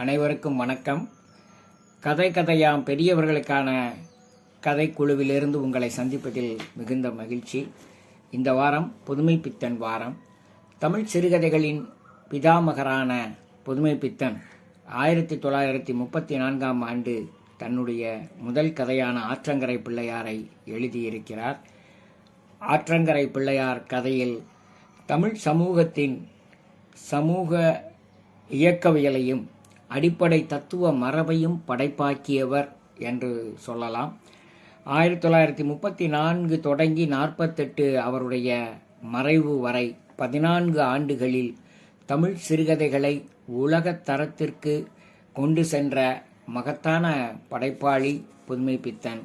அனைவருக்கும் வணக்கம். கதை கதையாம் பெரியவர்களுக்கான கதை குழுவிலிருந்து உங்களை சந்திப்பதில் மிகுந்த மகிழ்ச்சி. இந்த வாரம் புதுமை பித்தன் வாரம். தமிழ் சிறுகதைகளின் பிதாமகரான புதுமை பித்தன் ஆயிரத்தி தொள்ளாயிரத்தி முப்பத்தி நான்காம் ஆண்டு தன்னுடைய முதல் கதையான ஆற்றங்கரை பிள்ளையாரை எழுதியிருக்கிறார். ஆற்றங்கரை பிள்ளையார் கதையில் தமிழ் சமூகத்தின் சமூக இயக்கவியலையும் அடிப்படை தத்துவ மரபையும் படைப்பாக்கியவர் என்று சொல்லலாம். ஆயிரத்தி தொள்ளாயிரத்தி முப்பத்தி நான்கு தொடங்கி நாற்பத்தெட்டு அவருடைய மறைவு வரை பதினான்கு ஆண்டுகளில் தமிழ் சிறுகதைகளை உலகத் தரத்திற்கு கொண்டு சென்ற மகத்தான படைப்பாளி புதுமை பித்தன்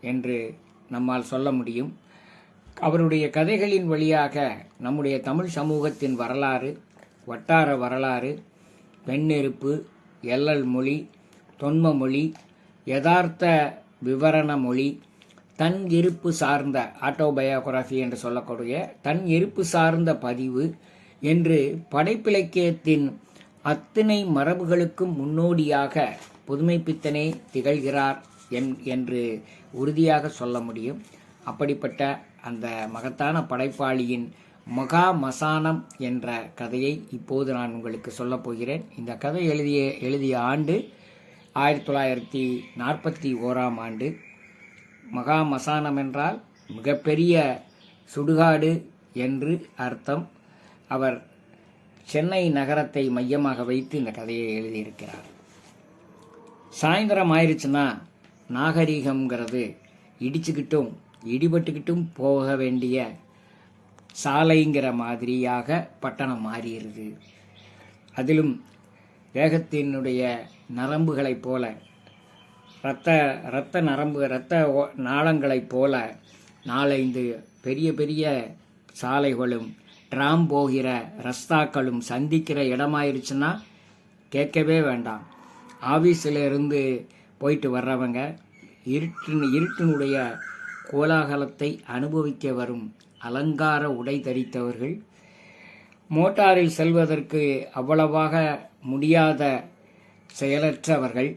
என்று நம்மால் சொல்ல முடியும். அவருடைய கதைகளின் வழியாக நம்முடைய தமிழ் சமூகத்தின் வரலாறு வட்டார வரலாறு பெண்ணெருப்பு எல்லல் மொழி தொன்ம மொழி யதார்த்த விவரண மொழி தன் இருப்பு சார்ந்த ஆட்டோபயோகிராஃபி என்று சொல்லக்கூடிய தன் இருப்பு சார்ந்த பதிவு என்று படைப்பிலக்கியத்தின் அத்தனை மரபுகளுக்கும் முன்னோடியாக புதுமைப்பித்தனே திகழ்கிறார் என் என்று உறுதியாக சொல்ல முடியும். அப்படிப்பட்ட அந்த மகத்தான படைப்பாளியின் மகா மசானம் என்ற கதையை இப்போது நான் உங்களுக்கு சொல்லப் போகிறேன். இந்த கதை எழுதிய எழுதிய ஆண்டு ஆயிரத்தி தொள்ளாயிரத்தி நாற்பத்தி ஓராம் ஆண்டு. மகா மசானம் என்றால் மிகப்பெரிய சுடுகாடு என்று அர்த்தம். அவர் சென்னை நகரத்தை மையமாக வைத்து இந்த கதையை எழுதியிருக்கிறார். சாயந்தரம் ஆயிடுச்சுன்னா நாகரீகம்ங்கிறது இடிச்சுக்கிட்டும் இடிபட்டுக்கிட்டும் போக வேண்டிய சாலைங்கிற மாதிரியாக பட்டணம் மாறிடுது. அதிலும் வேகத்தினுடைய நரம்புகளைப் போல இரத்த இரத்த நரம்பு இரத்த ஓ- நாளங்களைப் போல நாலைந்து பெரிய பெரிய சாலைகளும் ட்ராம் போகிற ரஸ்தாக்களும் சந்திக்கிற இடமாயிருச்சுன்னா கேட்கவே வேண்டாம். ஆஃபீஸில் இருந்து போயிட்டு வர்றவங்க இருட்டின் இருட்டினுடைய கோலாகலத்தை அனுபவிக்க வரும் அலங்கார உடை தரித்தவர்கள். மோட்டாரில் செல்வதற்கு அவ்வளவாக முடியாத செயலற்றவர்கள்.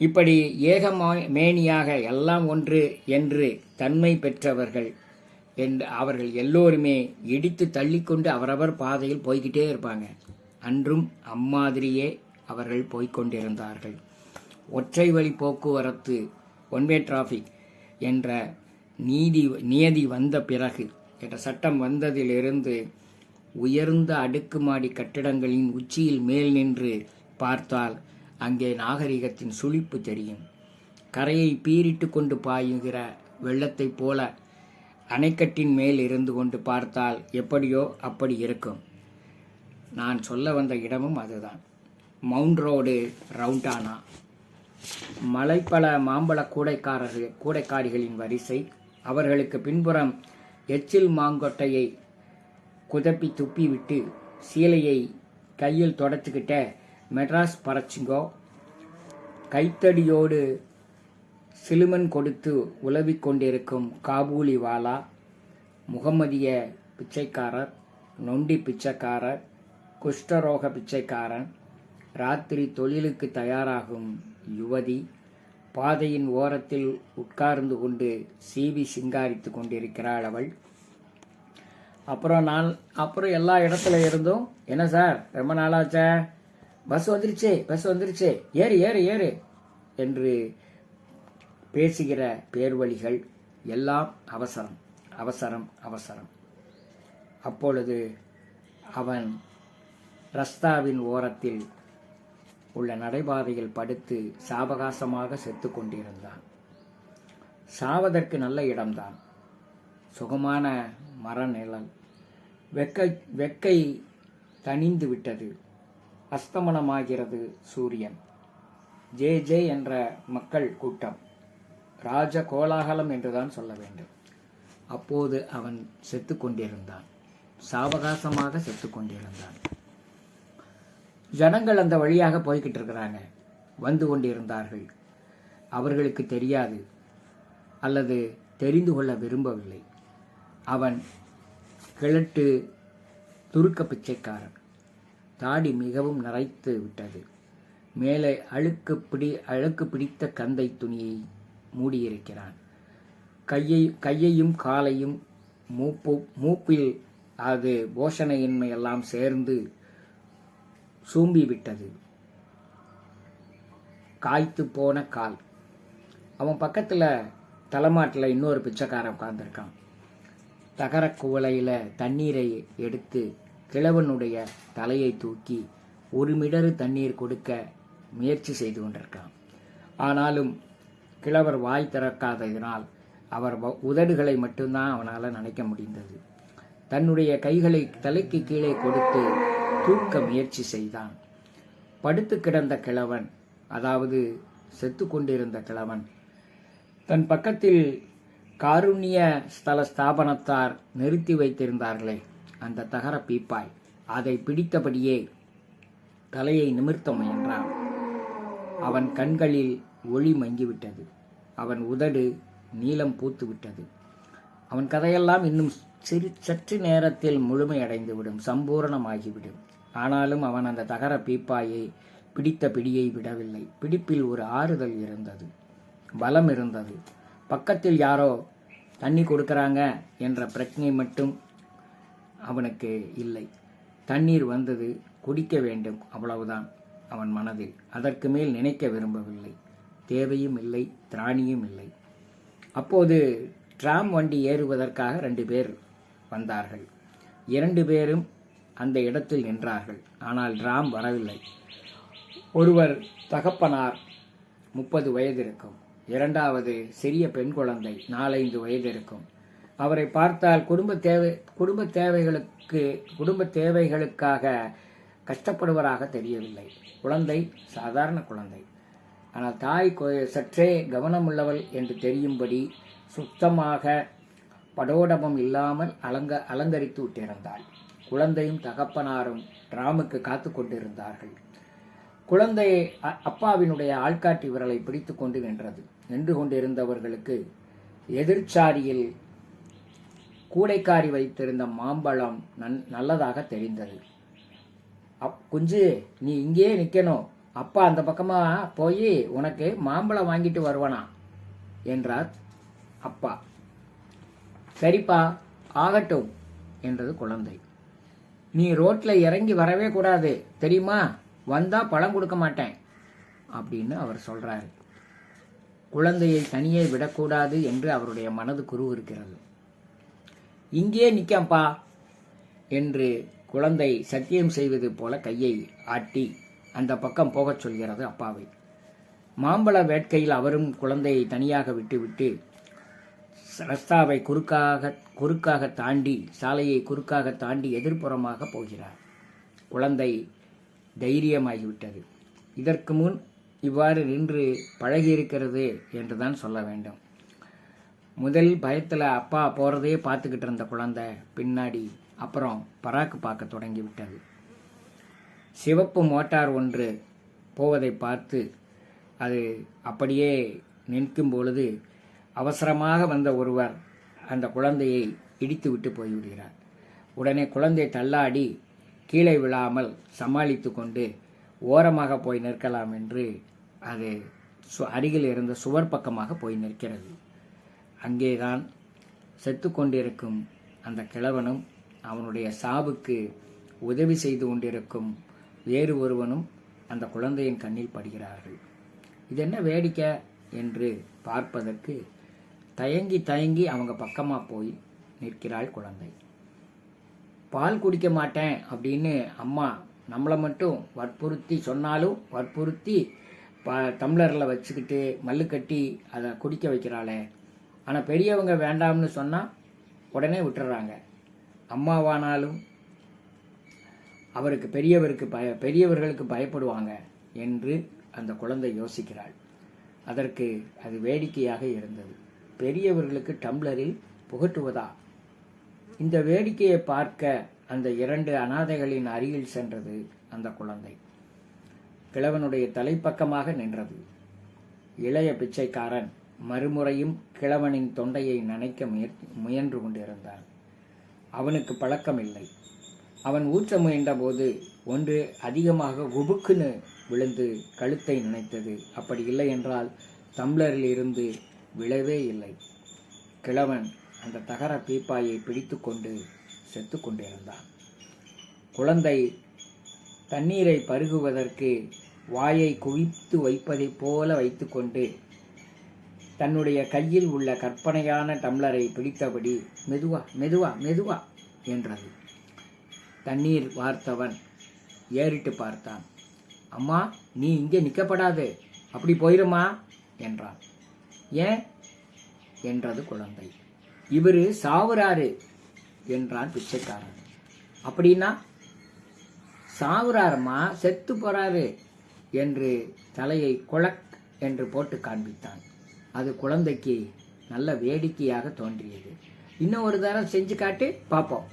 இப்படி ஏகமா மேனியாக எல்லாம் ஒன்று என்று தன்மை பெற்றவர்கள் என்று அவர்கள் எல்லோருமே இடித்து தள்ளிக்கொண்டு அவரவர் பாதையில் போய்கிட்டே இருப்பாங்க. அன்றும் அம்மாதிரியே அவர்கள் போய்கொண்டிருந்தார்கள் ஒற்றை வழி போக்குவரத்து ஒன்வே டிராஃபிக் என்ற நீதி நியதி வந்த பிறகு என்ற சட்டம் வந்ததிலிருந்து உயர்ந்த அடுக்குமாடி கட்டிடங்களின் உச்சியில் மேல் நின்று பார்த்தால் அங்கே நாகரிகத்தின் சுழிப்பு தெரியும். கரையை பீரிட்டு கொண்டு பாயுகிற வெள்ளத்தைப் போல அணைக்கட்டின் மேல் இருந்து கொண்டு பார்த்தால் எப்படியோ அப்படி இருக்கும். நான் சொல்ல வந்த இடமும் அதுதான். மவுண்ட் ரோடு ரவுண்டானா மலைப்பல மாம்பழ கூடைக்காரர்கள் கூடைக்காரிகளின் வரிசை அவர்களுக்கு பின்புறம் எச்சில் மாங்கொட்டையை குதப்பி துப்பிவிட்டு சீலையை கையில் தொடச்சிக்கிட்ட மெட்ராஸ் பறச்சுங்கோ கைத்தடியோடு சிலுமன் கொடுத்து உலவிக் கொண்டிருக்கும் காபூலி வாலா முகமதிய பிச்சைக்காரர் நொண்டி பிச்சைக்காரர் குஷ்டரோக பிச்சைக்காரன் ராத்திரி தொழிலுக்கு தயாராகும் யுவதி பாதையின் ஓரத்தில் உட்கார்ந்து கொண்டு சீவி சிங்காரித்து கொண்டிருக்கிறாள் அவள். அப்புறம் நான் அப்புறம் எல்லா இடத்துல இருந்தும் என்ன சார் ரொம்ப நாளாச்சே? பஸ் வந்துருச்சு பஸ் வந்துருச்சு ஏறு ஏறு ஏறு என்று பேசுகிற பேர்வழிகள் எல்லாம் அவசரம் அவசரம் அவசரம். அப்பொழுது அவன் ரஸ்தாவின் ஓரத்தில் உள்ள நடைபாதையில் படுத்து சாவகாசமாக செத்து கொண்டிருந்தான். சாவதற்கு நல்ல இடம்தான். சுகமான மர நிழல் வெக்கை வெக்கை தணிந்து விட்டது. அஸ்தமனமாகிறது சூரியன். ஜே ஜே என்ற மக்கள் கூட்டம். ராஜ கோலாகலம் என்றுதான் சொல்ல வேண்டும். அப்போது அவன் செத்து கொண்டிருந்தான். சாவகாசமாக செத்து கொண்டிருந்தான். ஜனங்கள் அந்த வழியாக போய்கிட்டு இருக்கிறாங்க. வந்து கொண்டிருந்தார்கள். அவர்களுக்கு தெரியாது. அல்லது தெரிந்து கொள்ள விரும்பவில்லை. அவன் கிழட்டு துருக்க பிச்சைக்காரன். தாடி மிகவும் நரைத்து விட்டது. மேலே அழுக்கு பிடி அழுக்கு பிடித்த கந்தை துணியை மூடியிருக்கிறான். கையை கையையும் காலையும் மூப்பு மூப்பில் அது போஷணையின்மை எல்லாம் சேர்ந்து சூம்பிவிட்டது காய்த்து போன கால். அவன் பக்கத்தில் தலைமாட்டில் இன்னொரு பிச்சைக்காரன் உட்காந்துருக்கான் தகர குவளையில் தண்ணீரை எடுத்து கிழவனுடைய தலையை தூக்கி ஒரு மிடறு தண்ணீர் கொடுக்க முயற்சி செய்து கொண்டிருக்கான். ஆனாலும் கிழவர் வாய் திறக்காததினால் அவர் வ- உதடுகளை மட்டும்தான் அவனால் நினைக்க முடிந்தது. தன்னுடைய கைகளை தலைக்கு கீழே கொடுத்து தூக்க முயற்சி செய்தான். படுத்து கிடந்த கிழவன் அதாவது செத்து கொண்டிருந்த கிழவன் தன் பக்கத்தில் காருண்ய ஸ்தல ஸ்தாபனத்தார் நிறுத்தி வைத்திருந்தார்களே அந்த தகர பீப்பாய். அதை பிடித்தபடியே தலையை நிமிர்த்த முயன்றான். அவன் கண்களில் ஒளி மங்கிவிட்டது. அவன் உதடு நீளம் பூத்துவிட்டது. அவன் கதையெல்லாம் இன்னும் சிறு சற்று நேரத்தில் முழுமையடைந்துவிடும் சம்பூரணமாகிவிடும். ஆனாலும் அவன் அந்த தகர பீப்பாயை பிடித்த பிடியை விடவில்லை. பிடிப்பில் ஒரு ஆறுதல் இருந்தது. பலம் இருந்தது. பக்கத்தில் யாரோ தண்ணி கொடுக்கறாங்க என்ற பிரச்சனை மட்டும் அவனுக்கு இல்லை. தண்ணீர் வந்தது குடிக்க வேண்டும் அவ்வளவுதான் அவன் மனதில். அதற்கு மேல் நினைக்க விரும்பவில்லை. தேவையும் இல்லை திராணியும் இல்லை. அப்போது டிராம் வண்டி ஏறுவதற்காக ரெண்டு பேர் வந்தார்கள். இரண்டு பேரும் அந்த இடத்தில் நின்றார்கள். ஆனால் ராம் வரவில்லை. ஒருவர் தகப்பனார் முப்பது வயது இருக்கும் இரண்டாவது சிறிய பெண் குழந்தை நாலைந்து வயது இருக்கும் அவரை பார்த்தால் குடும்ப தேவை குடும்ப தேவைகளுக்கு குடும்ப தேவைகளுக்காக கஷ்டப்படுவராக தெரியவில்லை. குழந்தை சாதாரண குழந்தை. ஆனால் தாய் சற்றே கவனமுள்ளவள் என்று தெரியும்படி சுத்தமாக படோடபம் இல்லாமல் அலங்க அலங்கரித்து விட்டிருந்தாள். குழந்தையும் தகப்பனாரும் டிராமுக்கு காத்து கொண்டிருந்தார்கள். குழந்தை அப்பாவினுடைய ஆள்காட்டி விரலை பிடித்து கொண்டு நின்றது. நின்று கொண்டிருந்தவர்களுக்கு எதிர்ச்சாரியில் கூடைக்காரி வைத்திருந்த மாம்பழம் நன் நல்லதாக தெரிந்தது. அப் குஞ்சு நீ இங்கேயே நிற்கணும் அப்பா அந்த பக்கமாக போய் உனக்கு மாம்பழம் வாங்கிட்டு வருவானா? என்றார் அப்பா. சரிப்பா ஆகட்டும் என்றது குழந்தை. நீ ரோட்ல இறங்கி வரவே கூடாது. தெரியுமா? வந்தா பழம் கொடுக்க மாட்டேன். அப்படின்னு அவர் சொல்றாரு. குழந்தையை தனியே விடக்கூடாது என்று அவருடைய மனது குருவிருக்கிறது. இங்கேயே நிற்கப்பா என்று குழந்தை சத்தியம் செய்வது போல கையை ஆட்டி அந்த பக்கம் போகச் சொல்கிறது அப்பாவை. மாம்பழ வேட்கையில் அவரும் குழந்தையை தனியாக விட்டுவிட்டு ரஸ்தாவை குறுக்காக குறுக்காக தாண்டி சாலையை குறுக்காக தாண்டி எதிர்ப்புறமாக போகிறார். குழந்தை தைரியமாகிவிட்டது. இதற்கு முன் இவ்வாறு நின்று பழகியிருக்கிறது என்று தான் சொல்ல வேண்டும். முதல் பயத்தில் அப்பா போகிறதே பார்த்துக்கிட்டு இருந்த குழந்தை பின்னாடி அப்புறம் பராக்கு பார்க்க தொடங்கிவிட்டது. சிவப்பு மோட்டார் ஒன்று போவதை பார்த்து அது அப்படியே நிற்கும் பொழுது அவசரமாக வந்த ஒருவர் அந்த குழந்தையை இடித்து விட்டு போய்விடுகிறார். உடனே குழந்தை தள்ளாடி கீழே விழாமல் சமாளித்து கொண்டு ஓரமாக போய் நிற்கலாம் என்று அது சு- அருகில் இருந்த சுவர் பக்கமாக போய் நிற்கிறது. அங்கேதான் செத்து கொண்டிருக்கும் அந்த கிழவனும் அவனுடைய சாவுக்கு உதவி செய்து கொண்டிருக்கும் வேறு ஒருவனும் அந்த குழந்தையின் கண்ணில் படுகிறார்கள். இது என்ன வேடிக்கை? என்று பார்ப்பதற்கு தயங்கி தயங்கி அவங்க பக்கமா போய் நிற்கிறாள் குழந்தை. பால் குடிக்க மாட்டேன் அப்படின்னு அம்மா நம்மளை மட்டும் வற்புறுத்தி சொன்னாலும் வற்புறுத்தி ப டம்ளரில் வச்சுக்கிட்டு மல்லு கட்டி அதை குடிக்க வைக்கிறாளே. ஆனால் பெரியவங்க வேண்டாம்னு சொன்னால் உடனே விட்டுறாங்க. அம்மாவானாலும் அவருக்கு பெரியவருக்கு பய பெரியவர்களுக்கு பயப்படுவாங்க என்று அந்த குழந்தை யோசிக்கிறாள். அதற்கு அது வேடிக்கையாக இருந்தது. பெரியவர்களுக்கு டம்ளரில் புகட்டுவதா? இந்த வேடிக்கையை பார்க்க அந்த இரண்டு அனாதைகளின் அருகில் சென்றது அந்த குழந்தை. கிழவனுடைய தலைப்பக்கமாக நின்றது. இளைய பிச்சைக்காரன் மறுமுறையும் கிழவனின் தொண்டையை நனைக்க முயற் முயன்று கொண்டிருந்தான். அவனுக்கு பழக்கம் இல்லை அவன் ஊற்ற முயன்றபோது ஒன்று அதிகமாக உபுக்குன்னு விழுந்து கழுத்தை நினைத்தது. அப்படி இல்லை என்றால் தம்ளரில் இருந்து விழவே இல்லை. கிழவன் அந்த தகர பீப்பாயை பிடித்து கொண்டு செத்து கொண்டிருந்தான் குழந்தை தண்ணீரை பருகுவதற்கு வாயை குவித்து வைப்பதைப் போல வைத்துக்கொண்டு தன்னுடைய கையில் உள்ள கற்பனையான டம்ளரை பிடித்தபடி மெதுவா மெதுவா மெதுவா என்றது. தண்ணீர் வார்த்தவன் ஏறிட்டு பார்த்தான். அம்மா நீ இங்கே நிற்கப்படாது அப்படி போயிருமா? என்றான். ஏன் என்றது குழந்தை. இவர் சாவுறாரு என்றான் பிச்சைக்காரன். அப்படின்னா சாவுறாருமா? செத்து போறாரு என்று தலையை குழக் என்று போட்டு காண்பித்தான். அது குழந்தைக்கு நல்ல வேடிக்கையாக தோன்றியது. இன்னும் ஒரு தரம் செஞ்சு காட்டு பார்ப்போம்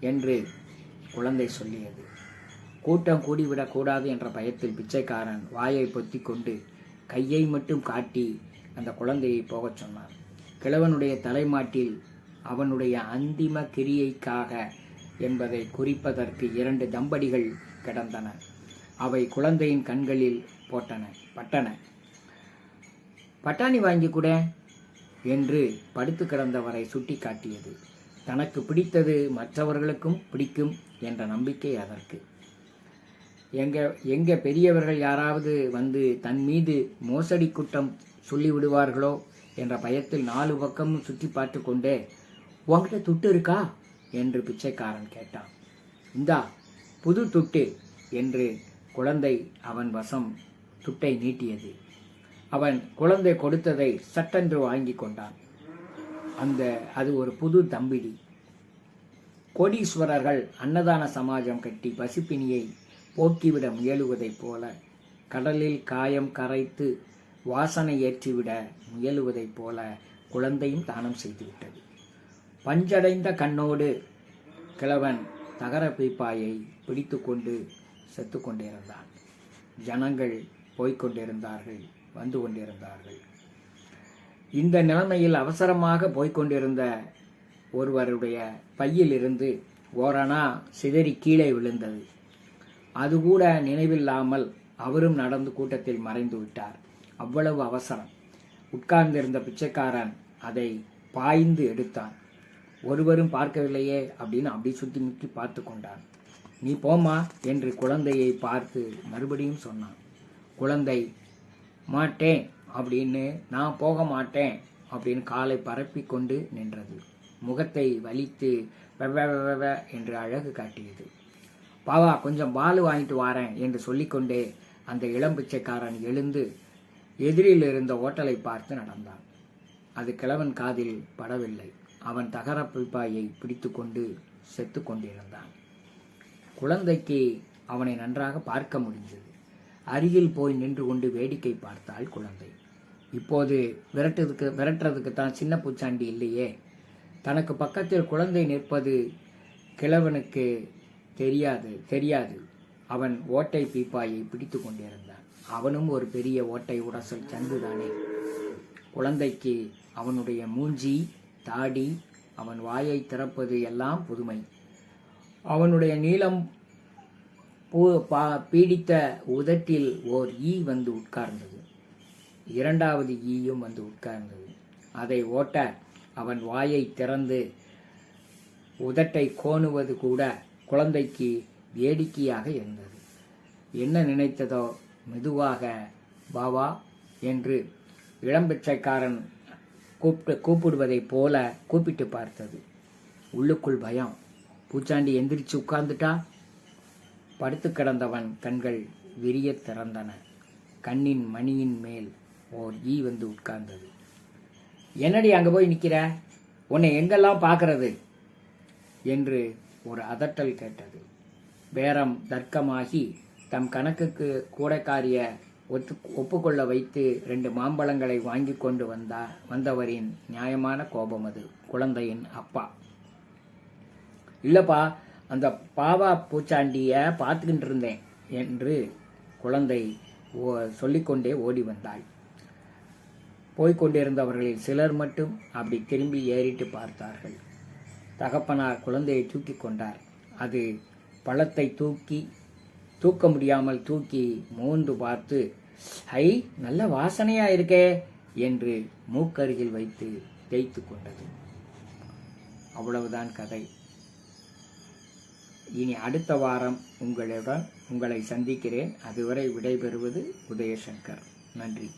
என்று குழந்தை சொல்லியது. கூட்டம் கூடிவிடக்கூடாது என்ற பயத்தில் பிச்சைக்காரன் வாயை பொத்தி கொண்டு கையை மட்டும் காட்டி அந்த குழந்தையை போகச் சொன்னான் கிழவனுடைய தலைமாட்டில் அவனுடைய அந்திம கிரியைக்காக என்பதை குறிப்பதற்கு இரண்டு தம்படிகள் கிடந்தன. அவை குழந்தையின் கண்களில் போட்டன பட்டன. பட்டாணி வாங்கி கூட என்று படுத்து கிடந்தவரை சுட்டி காட்டியது தனக்கு பிடித்தது மற்றவர்களுக்கும் பிடிக்கும் என்ற நம்பிக்கை அதற்கு. எங்க எங்க பெரியவர்கள் யாராவது வந்து தன் மீது மோசடி குற்றம் சொல்லி விடுவார்களோ என்ற பயத்தில் நாலு பக்கமும் சுற்றி பார்த்து கொண்டே உங்ககிட்ட துட்டு இருக்கா? என்று பிச்சைக்காரன் கேட்டான். இந்தா புது துட்டு என்று குழந்தை அவன் வசம் துட்டை நீட்டியது. அவன் குழந்தை கொடுத்ததை சட்டென்று வாங்கி கொண்டான். அந்த அது ஒரு புது தம்பிடி. கோடீஸ்வரர்கள் அன்னதான சமாஜம் கட்டி பசிப்பினியை போக்கிவிட முயலுவதைப் போல கடலில் காயம் கரைத்து வாசனை ஏற்றிவிட முயலுவதைப் போல குழந்தையும் தானம் செய்துவிட்டது. பஞ்சடைந்த கண்ணோடு கிழவன் தகர பீப்பாயை பிடித்து கொண்டு செத்து கொண்டிருந்தான் ஜனங்கள் போய்கொண்டிருந்தார்கள் வந்து கொண்டிருந்தார்கள். இந்த நிலைமையில் அவசரமாக போய்கொண்டிருந்த ஒருவருடைய ஒருவருடைய பையிலிருந்து ஓரணா சிதறி கீழே விழுந்தது. அது கூட நினைவில்லாமல் அவரும் நடந்து கூட்டத்தில் மறைந்து விட்டார் அவ்வளவு அவசரம். உட்கார்ந்திருந்த பிச்சைக்காரன் அதை பாய்ந்து எடுத்தான். ஒருவரும் பார்க்கவில்லையே அப்படின்னு அப்படி சுற்றி முற்றி பார்த்து கொண்டான். நீ போமா என்று குழந்தையை பார்த்து மறுபடியும் சொன்னான். குழந்தை மாட்டேன் அப்படின்னு நான் போக மாட்டேன் அப்படின்னு காலை பரப்பி கொண்டு நின்றது. முகத்தை வலித்து வெவ என்று அழகு காட்டியது. பாவா கொஞ்சம் பால் வாங்கிட்டு வாரேன் என்று சொல்லிக்கொண்டே அந்த இளம் பிச்சைக்காரன் எழுந்து எதிரில் இருந்த ஓட்டலை பார்த்து நடந்தான். அது கிழவன் காதில் படவில்லை. அவன் தகர பீப்பாயை பிடித்து கொண்டு செத்து கொண்டிருந்தான். குழந்தைக்கு அவனை நன்றாக பார்க்க முடிந்தது. அருகில் போய் நின்று கொண்டு வேடிக்கை பார்த்தாள் குழந்தை. இப்போது விரட்டுறதுக்கு விரட்டுறதுக்கு தான் சின்ன பூச்சாண்டி இல்லையே. தனக்கு பக்கத்தில் குழந்தை நிற்பது கிழவனுக்கு தெரியாது தெரியாது. அவன் ஓட்டை பீப்பாயை பிடித்து கொண்டிருந்தான். அவனும் ஒரு பெரிய ஓட்டை உரசல் சந்துதானே. குழந்தைக்கு அவனுடைய மூஞ்சி தாடி அவன் வாயை திறப்பது எல்லாம் புதுமை. அவனுடைய நீளம் பூ பா பீடித்த உதட்டில் ஓர் ஈ வந்து உட்கார்ந்தது. இரண்டாவது ஈயும் வந்து உட்கார்ந்தது. அதை ஓட்ட அவன் வாயை திறந்து உதட்டை கோணுவது கூட குழந்தைக்கு வேடிக்கையாக இருந்தது. என்ன நினைத்ததோ மெதுவாக பாவா என்று இளம்பிச்சைக்காரன் கூப்பிட்டு கூப்பிடுவதைப் போல கூப்பிட்டு பார்த்தது. உள்ளுக்குள் பயம். பூச்சாண்டி எந்திரிச்சு உட்கார்ந்துட்டா? படுத்து கிடந்தவன் கண்கள் விரிய திறந்தன. கண்ணின் மணியின் மேல் ஓர் ஈ வந்து உட்கார்ந்தது. என்னடி அங்கே போய் நிற்கிற உன்னை எங்கெல்லாம் பார்க்கறது? என்று ஒரு அதட்டல் கேட்டது. பேரம் தர்க்கமாகி தம் கணக்குக்கு கூடைக்காரிய ஒத்து ஒப்புக்கொள்ள வைத்து ரெண்டு மாம்பழங்களை வாங்கி கொண்டு வந்தா வந்தவரின் நியாயமான கோபம் அது குழந்தையின் அப்பா. இல்லப்பா அந்த பாவா பூச்சாண்டிய பார்த்துக்கிட்டு இருந்தேன் என்று குழந்தை ஓ- சொல்லிக்கொண்டே ஓடி வந்தாள். போய்கொண்டிருந்தவர்களில் சிலர் மட்டும் அப்படி திரும்பி ஏறிட்டு பார்த்தார்கள். தகப்பனார் குழந்தையை தூக்கி கொண்டார். அது பழத்தை தூக்கி தூக்க முடியாமல் தூக்கி மோந்து பார்த்து ஐ நல்ல வாசனையா இருக்கே! என்று மூக்கருகில் வைத்து தேய்த்து கொண்டது. அவ்வளவுதான் கதை. இனி அடுத்த வாரம் உங்களுடன் உங்களை சந்திக்கிறேன். அதுவரை விடைபெறுவது உதயசங்கர். நன்றி.